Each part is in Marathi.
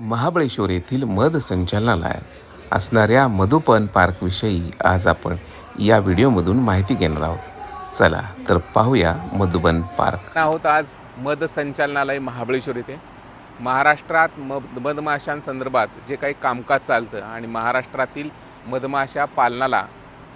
महाबळेश्वर येथील मध संचालनालयात असणाऱ्या मधुपन पार्कविषयी आज आपण या व्हिडिओमधून माहिती घेणार आहोत. चला तर पाहूया मधुबन पार्क. आहोत आज मध संचालनालय महाबळेश्वर येथे. महाराष्ट्रात मध मधमाशांसंदर्भात जे काही कामकाज चालतं आणि महाराष्ट्रातील मधमाशा पालनाला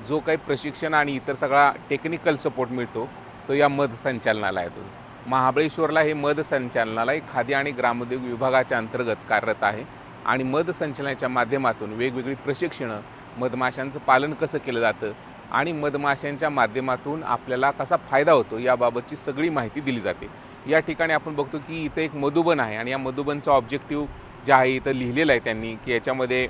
जो काही प्रशिक्षण आणि इतर सगळा टेक्निकल सपोर्ट मिळतो तो या मध संचालनालयातून. महाबळेश्वरला हे मध संचालनालय खादी आणि ग्रामोद्योग विभागाच्या अंतर्गत कार्यरत आहे आणि मध संचलनाच्या माध्यमातून वेगवेगळी प्रशिक्षणं मधमाशांचं पालन कसं केलं जातं आणि मधमाशांच्या माध्यमातून आपल्याला कसा फायदा होतो याबाबतची सगळी माहिती दिली जाते. या ठिकाणी आपण बघतो की इथं एक मधुबन आहे आणि या मधुबनचा ऑब्जेक्टिव्ह जे आहे इथं लिहिलेलं आहे त्यांनी की याच्यामध्ये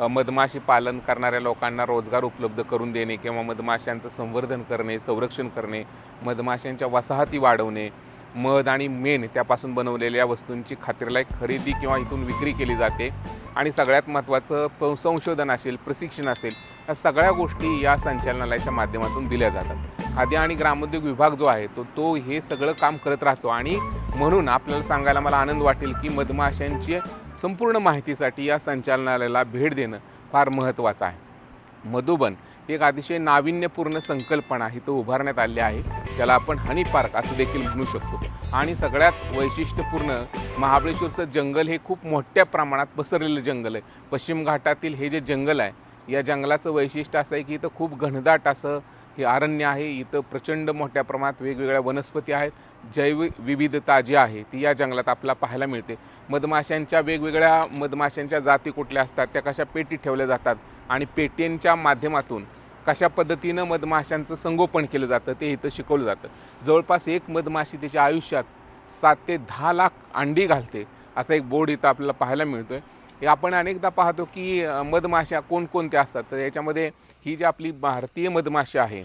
मधमाशी पालन करणाऱ्या लोकांना रोजगार उपलब्ध करून देणे किंवा मधमाशांचं संवर्धन करणे संरक्षण करणे मधमाशांच्या वसाहती वाढवणे मध आणि मेण त्यापासून बनवलेल्या वस्तूंची खात्रीलायक खरेदी किंवा इथून विक्री केली जाते. आणि सगळ्यात महत्त्वाचं प संशोधन असेल प्रशिक्षण असेल या सगळ्या गोष्टी या संचालनालयाच्या माध्यमातून दिल्या जातात. खाद्य आणि ग्रामोद्योग विभाग जो आहे तो तो हे सगळं काम करत राहतो. आणि म्हणून आपल्याला सांगायला मला आनंद वाटेल की मधमाशांची संपूर्ण माहितीसाठी या संचालनालयाला भेट देणं फार महत्त्वाचं आहे. मधुबन ही एक अतिशय नाविन्यपूर्ण संकल्पना इथं उभारण्यात आली आहे ज्याला आपण हनी पार्क असं देखील म्हणू शकतो. आणि सगळ्यात वैशिष्ट्यपूर्ण महाबळेश्वरचं जंगल हे खूप मोठ्या प्रमाणात पसरलेलं जंगल आहे. पश्चिम घाटातील हे जे जंगल आहे या जंगलाचं वैशिष्ट्य असं आहे की इथं खूप घनदाट असं हे अरण्य आहे. इथं प्रचंड मोठ्या प्रमाणात वेगवेगळ्या वनस्पती आहेत. जैव विविधता जी आहे ती या जंगलात आपल्याला पाहायला मिळते. मधमाशांच्या वेगवेगळ्या मधमाशांच्या जाती कुठल्या असतात त्या कशा पेटी ठेवल्या जातात आणि पेटींच्या माध्यमातून कशा पद्धतीनं मधमाशांचं संगोपन केलं जातं ते इथं शिकवलं जातं. जवळपास एक मधमाशी त्याच्या आयुष्यात सात ते दहा लाख अंडी घालते असा एक बोर्ड इथं आपल्याला पाहायला मिळतो आहे हे आपण अनेकदा पाहतो की मधमाशा कोणकोणत्या असतात तर याच्यामध्ये ही जी आपली भारतीय मधमाशी आहे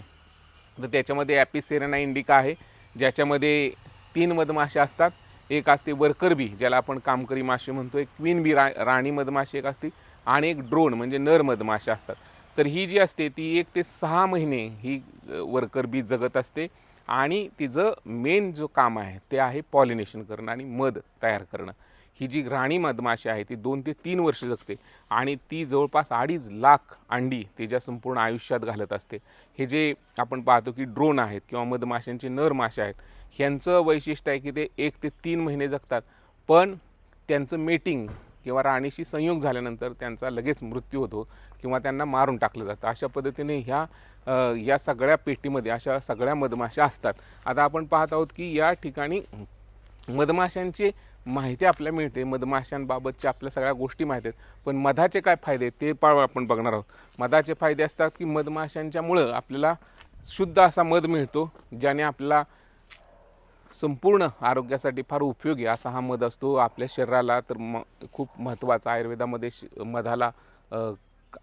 तर त्याच्यामध्ये ॲपिसेरेना इंडिका आहे ज्याच्यामध्ये तीन मधमाशा असतात. एक असते वर्कर बी ज्याला आपण कामकरी माशी म्हणतो. एक क्वीन बी रा राणी मधमाशी एक असते आणि एक ड्रोन म्हणजे नर मधमाशा असतात. तर ही जी असते ती एक ते सहा महिने ही वर्कर बी जगत असते आणि तिचं मेन जो काम आहे ते आहे पॉलिनेशन करणं आणि मध तयार करणं. ही जी राणी मधमाशी आहे ती दोन ते तीन वर्ष जगते आणि ती जवळपास अडीच लाख अंडी तिच्या संपूर्ण आयुष्यात घालत असते. हे जे आपण पाहतो की ड्रोन आहेत किंवा मधमाशांचे नर मासे आहेत ह्यांचं वैशिष्ट्य आहे की ते एक ते तीन महिने जगतात. पण त्यांचं मेटिंग किंवा राणीशी संयोग झाल्यानंतर त्यांचा लगेच मृत्यू होतो किंवा त्यांना मारून टाकलं जातं. अशा पद्धतीने ह्या या सगळ्या पेटीमध्ये अशा सगळ्या मधमाशा असतात. आता आपण पाहत आहोत की या ठिकाणी मधमाशांची माहिती आपल्याला मिळते. मधमाशांबाबतच्या आपल्या सगळ्या गोष्टी माहिती आहेत. पण मधाचे काय फायदे ते पण आपण बघणार आहोत. मधाचे फायदे असतात की मधमाशांच्यामुळं आपल्याला शुद्ध असा मध मिळतो ज्याने आपल्याला संपूर्ण आरोग्यासाठी फार उपयोगी असा हा मध असतो. आपल्या शरीराला तर म खूप महत्त्वाचा. आयुर्वेदामध्ये श मधाला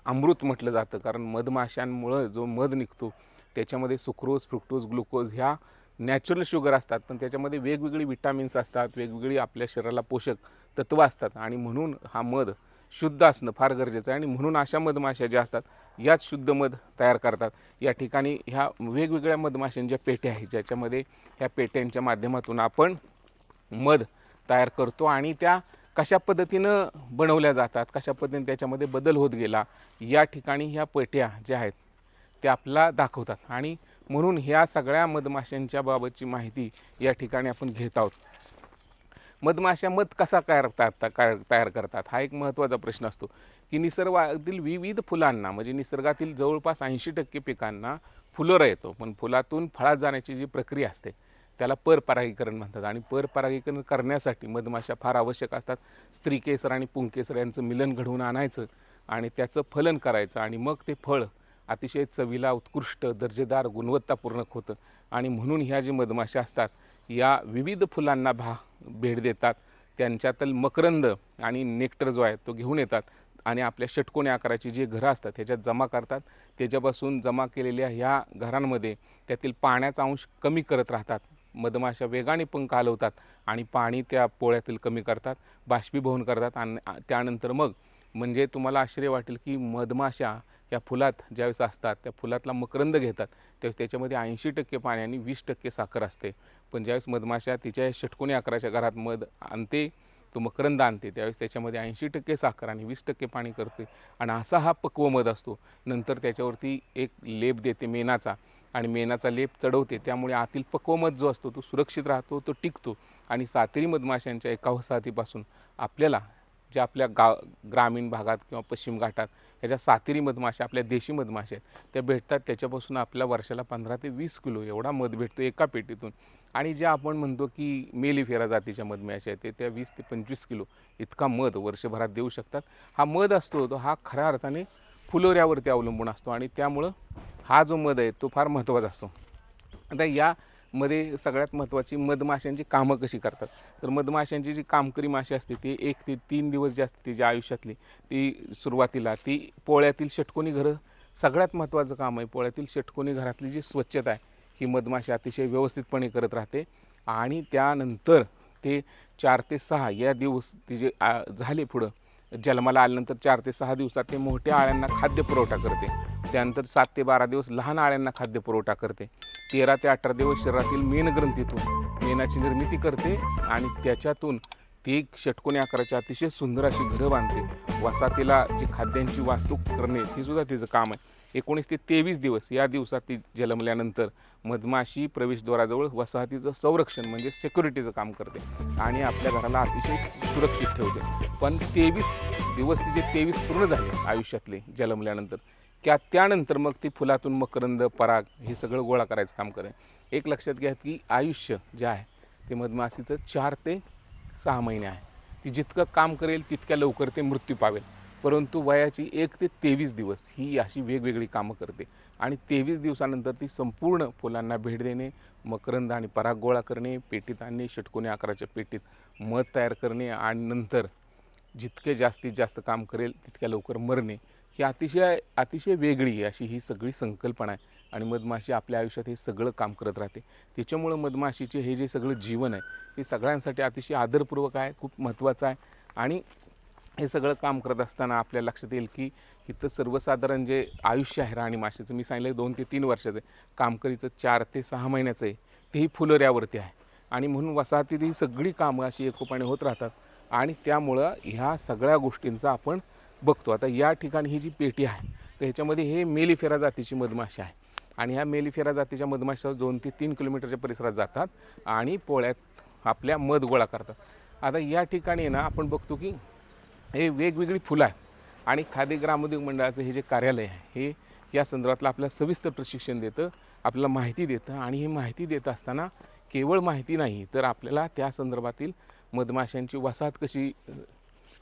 अमृत म्हटलं जातं. कारण मधमाशांमुळं जो मध निघतो त्याच्यामध्ये सुक्रोज फ्रुक्टोज ग्लुकोज ह्या नॅचरल शुगर असतात पण त्याच्यामध्ये वेगवेगळी विटामिन्स असतात वेगवेगळी आपल्या शरीराला पोषक तत्त्व असतात आणि म्हणून हा मध शुद्ध असणं फार गरजेचं आहे आणि म्हणून अशा मधमाशा ज्या असतात याच शुद्ध मध तयार करतात. या ठिकाणी ह्या वेगवेगळ्या मधमाशांच्या पेट्या आहेत ज्याच्यामध्ये ह्या पेट्यांच्या माध्यमातून आपण मध तयार करतो आणि त्या कशा पद्धतीनं बनवल्या जातात कशा पद्धतीने त्याच्यामध्ये बदल होत गेला या ठिकाणी ह्या पेट्या ज्या आहेत त्या आपल्याला दाखवतात. आणि म्हणून ह्या सगळ्या मधमाशांच्या बाबतची माहिती या ठिकाणी आपण घेत आहोत. मधमाशा मध कसा तयार करतात तयार करतात? हा एक महत्त्वाचा प्रश्न असतो. की निसर्गातील विविध फुलांना म्हणजे निसर्गातील जवळपास ऐंशी टक्के पिकांना फुलोरा येतो. पण फुलातून फळात जाण्याची जी प्रक्रिया असते त्याला परपरागीकरण म्हणतात. आणि परपरागीकरण करण्यासाठी मधमाशा फार आवश्यक असतात. स्त्रीकेसर आणि पुंकेसर यांचं मिलन घडवून आणायचं आणि त्याचं फलन करायचं आणि मग ते फळ अतिशय चवीला उत्कृष्ट दर्जेदार गुणवत्तापूर्ण होतं आणि म्हणून ह्या जी मधमाशा असतात या विविध फुलांना भा भेट देतात. त्यांच्यातील मकरंद आणि नेक्टर जो आहे तो घेऊन येतात. आणि आपल्या षटकोणी आकाराची जी घरं असतात ह्याच्यात जमा करतात. त्याच्यापासून जमा केलेल्या ह्या घरांमध्ये त्यातील पाण्याचा अंश कमी करत राहतात. मधमाशा वेगाने पंख हलवतात आणि पाणी त्या पोळ्यातील कमी करतात बाष्पीभवन करतात. आणि त्यानंतर मग म्हणजे तुम्हाला आश्चर्य वाटेल की मधमाशा या फुलात ज्यावेळेस असतात त्या फुलातला मकरंद घेतात त्यावेळेस त्याच्यामध्ये ऐंशी टक्के पाणी आणि वीस टक्के साखर असते. पण ज्यावेळेस मधमाशा तिच्या षटकोनी अकराच्या घरात मध आणते तो मकरंद आणते त्यावेळेस त्याच्यामध्ये ऐंशी टक्के साखर आणि वीस टक्के पाणी करते. आणि असा हा पक्व मध असतो. नंतर त्याच्यावरती एक लेप देते मेनाचा आणि मेणाचा लेप चढवते. त्यामुळे आतील पक्व मध जो असतो तो सुरक्षित राहतो तो टिकतो. आणि सातेरी मधमाशांच्या एका वसाहतीपासून आपल्याला ज्या आपल्या गाव ग्रामीण भागात किंवा पश्चिम घाटात ह्याच्या सातेरी मधमाशा आपल्या देशी मधमाशा आहेत त्या भेटतात. त्याच्यापासून आपल्या वर्षाला पंधरा ते वीस किलो एवढा मध भेटतो एका पेटीतून. आणि ज्या आपण म्हणतो की मेलीफेरा जातीच्या मधमाशा आहेत ते त्या वीस ते पंचवीस किलो इतका मध वर्षभरात देऊ शकतात. हा मध असतो तो हा खऱ्या अर्थाने फुलोऱ्यावरती अवलंबून असतो आणि त्यामुळं हा जो मध आहे तो फार महत्त्वाचा असतो. आता या मध्ये सगळ्यात महत्त्वाची मधमाशांची कामं कशी करतात? तर मधमाशांची जी कामकरी माशी असते ती एक ते तीन दिवस जी असते तिच्या आयुष्यातली ती सुरुवातीला ती पोळ्यातील षटकोनी घरं. सगळ्यात महत्त्वाचं काम आहे पोळ्यातील षटकोनी घरातली जी स्वच्छता आहे ही मधमाशी अतिशय व्यवस्थितपणे करत राहते. आणि त्यानंतर ते चार ते सहा या दिवस तिचे झाले पुढं. जन्माला आल्यानंतर चार ते सहा दिवसात ते मोठ्या आळ्यांना खाद्यपुरवठा करते. त्यानंतर सात ते बारा दिवस लहान आळ्यांना खाद्यपुरवठा करते. तेरा ते अठरा दिवस शरीरातील मेनग्रंथीतून मेणाची निर्मिती करते आणि त्याच्यातून ती षटकोनी आकाराची अतिशय सुंदर अशी घरं बांधते. वसाहतीला जी खाद्यांची वाहतूक करणे हे सुद्धा तिचं काम आहे. एकोणीस ते तेवीस दिवस या दिवसात ती जन्मल्यानंतर मधमाशी प्रवेशद्वाराजवळ वसाहतीचं संरक्षण म्हणजे सेक्युरिटीचं काम करते आणि आपल्या घराला अतिशय सुरक्षित ठेवते. पण तेवीस दिवस तिचे तेवीस पूर्ण झाले आयुष्यातले जन्मल्यानंतर. त्या त्यानंतर मग ती फुलातून मकरंद पराग हे सगळं गोळा करायचं काम करेल एक लक्षात घ्या की आयुष्य जे आहे ते मधमाशीचं चार ते सहा महिने आहे. ती जितकं काम करेल तितक्या लवकर ते मृत्यू पावेल. परंतु वयाची एक ते तेवीस दिवस ही अशी वेगवेगळी कामं करते. आणि तेवीस दिवसानंतर ती संपूर्ण फुलांना भेट देणे मकरंद आणि पराग गोळा करणे पेटीत आणणे षटकोनी आकाराच्या पेटीत मध तयार करणे आणि नंतर जितके जास्तीत जास्त काम करेल तितक्या लवकर मरणे. ही अतिशय अतिशय वेगळी अशी ही सगळी संकल्पना आहे. आणि मधमाशी आपल्या आयुष्यात हे सगळं काम करत राहते. त्याच्यामुळं मधमाशीचे हे जे सगळं जीवन आहे हे सगळ्यांसाठी अतिशय आदरपूर्वक आहे खूप महत्त्वाचं आहे. आणि हे सगळं काम करत असताना आपल्या लक्षात येईल की इथं सर्वसाधारण जे आयुष्य आहे राणीमाशीचं मी सांगितलं दोन ते तीन वर्षाचं आहे. कामकरीचं चार ते सहा महिन्याचं आहे. तेही फुलोऱ्यावरती आहे. आणि म्हणून वसाहतीत ही सगळी कामं अशी एकोपाने होत राहतात. आणि त्यामुळं ह्या सगळ्या गोष्टींचा आपण बघतो. आता या ठिकाणी ही जी पेटी आहे तर ह्याच्यामध्ये हे मेलिफेरा जातीची मधमाशी आहे. आणि ह्या मेलिफेरा जातीच्या मधमाशा दोन ते तीन किलोमीटरच्या परिसरात जातात आणि पोळ्यात आपल्या मध गोळा करतात. आता या ठिकाणी ना आपण बघतो की हे वेगवेगळी फुलं आहेत. आणि खादी ग्रामोद्योग मंडळाचं हे जे कार्यालय आहे हे या संदर्भातलं आपल्याला सविस्तर प्रशिक्षण देतं आपल्याला माहिती देतं. आणि ही माहिती देत असताना केवळ माहिती नाही तर आपल्याला त्या संदर्भातील मधमाशांची वसाहत कशी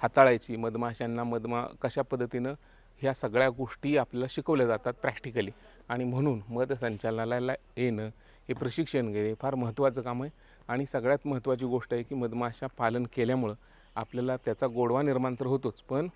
हाताळायची मधमाशांना मधमा कशा पद्धतीनं ह्या सगळ्या गोष्टी आपल्याला शिकवल्या जातात प्रॅक्टिकली. आणि म्हणून मध संचालनालयाला येणं हे प्रशिक्षण घेणे हे फार महत्त्वाचं काम आहे. आणि सगळ्यात महत्त्वाची गोष्ट आहे की मधमाशा पालन केल्यामुळं आपल्याला त्याचा गोडवा निर्माण तर होतोच पण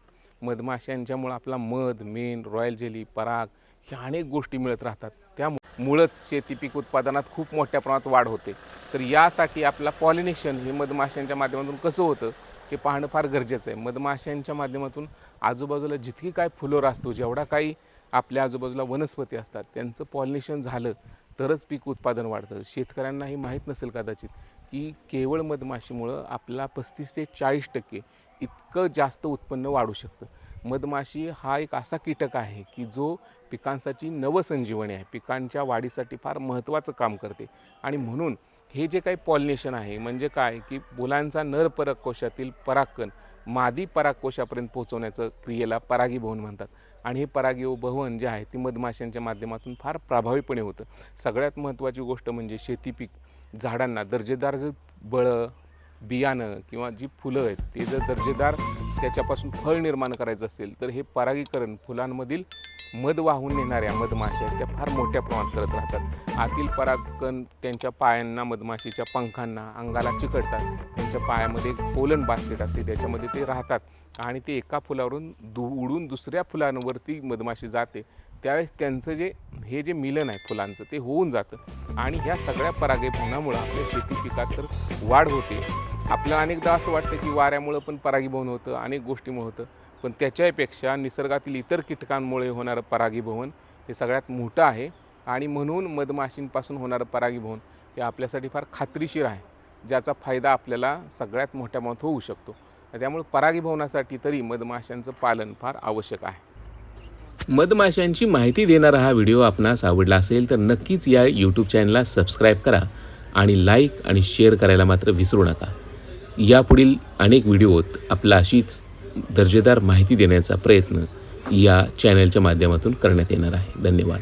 मधमाशांच्यामुळं आपला मध मेण रॉयल जेली पराग ह्या अनेक गोष्टी मिळत राहतात. त्यामुळंच शेती पीक उत्पादनात खूप मोठ्या प्रमाणात वाढ होते. तर यासाठी आपला पॉलिनेशन हे मधमाशांच्या माध्यमातून कसं होतं? हे पाहणं फार गरजेचं आहे. मधमाशांच्या माध्यमातून आजूबाजूला जितकी काय फुलोर असतो जेवढा काही आपल्या आजूबाजूला वनस्पती असतात त्यांचं पॉलिनेशन झालं तरच पीक उत्पादन वाढतं. शेतकऱ्यांना हे माहीत नसेल कदाचित की केवळ मधमाशीमुळं आपला पस्तीस ते चाळीस टक्के इतकं जास्त उत्पन्न वाढू शकतं. मधमाशी हा एक असा कीटक आहे की जो पिकांसाठी नवसंजीवनी आहे. पिकांच्या वाढीसाठी फार महत्त्वाचं काम करते. आणि म्हणून हे जे काही पॉलिनेशन आहे म्हणजे काय? की फुलांचा नर परागकोशातील परागकण मादी परागकोशापर्यंत पोहोचवण्याचं क्रियेला परागीभवन म्हणतात. आणि हे परागीभवन जे आहे ती मधमाशांच्या माध्यमातून फार प्रभावीपणे होतं. सगळ्यात महत्त्वाची गोष्ट म्हणजे शेती पीक. झाडांना दर्जेदार जर बळं बियाणं किंवा जी फुलं आहेत ते जर दर्जेदार त्याच्यापासून फळ निर्माण करायचं असेल तर हे परागीकरण फुलांमधील मध वाहून नेणाऱ्या मधमाशा आहेत त्या फार मोठ्या प्रमाणात करत राहतात. आतील परागकण त्यांच्या पायांना मधमाशीच्या पंखांना अंगाला चिकटतात. त्यांच्या पायामध्ये एक पोलन बास्केट असते त्याच्यामध्ये ते राहतात. आणि ते एका फुलावरून दु उडून दुसऱ्या फुलांवरती मधमाशी जाते. त्यावेळेस त्यांचं जे हे जे मिलन आहे फुलांचं ते होऊन जातं. आणि ह्या सगळ्या परागीभवनामुळं आपल्या शेती पिकात तर वाढ होते. आपल्याला अनेकदा असं वाटतं की वाऱ्यामुळं पण परागीभवन होतं अनेक गोष्टीमुळं होतं. पण त्याच्यापेक्षा निसर्गातील इतर कीटकांमुळे होणारं परागीभवन हे सगळ्यात मोठं आहे. आणि म्हणून मधमाशींपासून होणारं परागीभवन हे आपल्यासाठी फार खात्रीशीर आहे ज्याचा फायदा आपल्याला सगळ्यात मोठ्या मत होऊ शकतो. त्यामुळे परागीभवनासाठी तरी मधमाशांचं पालन फार आवश्यक आहे. मधमाशांची माहिती देणारा हा व्हिडिओ आपणास आवडला असेल तर नक्कीच या यूट्यूब चॅनलला सबस्क्राईब करा आणि लाईक आणि शेअर करायला मात्र विसरू नका. यापुढील अनेक व्हिडिओत आपला अशीच दर्जेदार माहिती देण्याचा प्रयत्न या चॅनलच्या माध्यमातून करण्यात येणार आहे. धन्यवाद.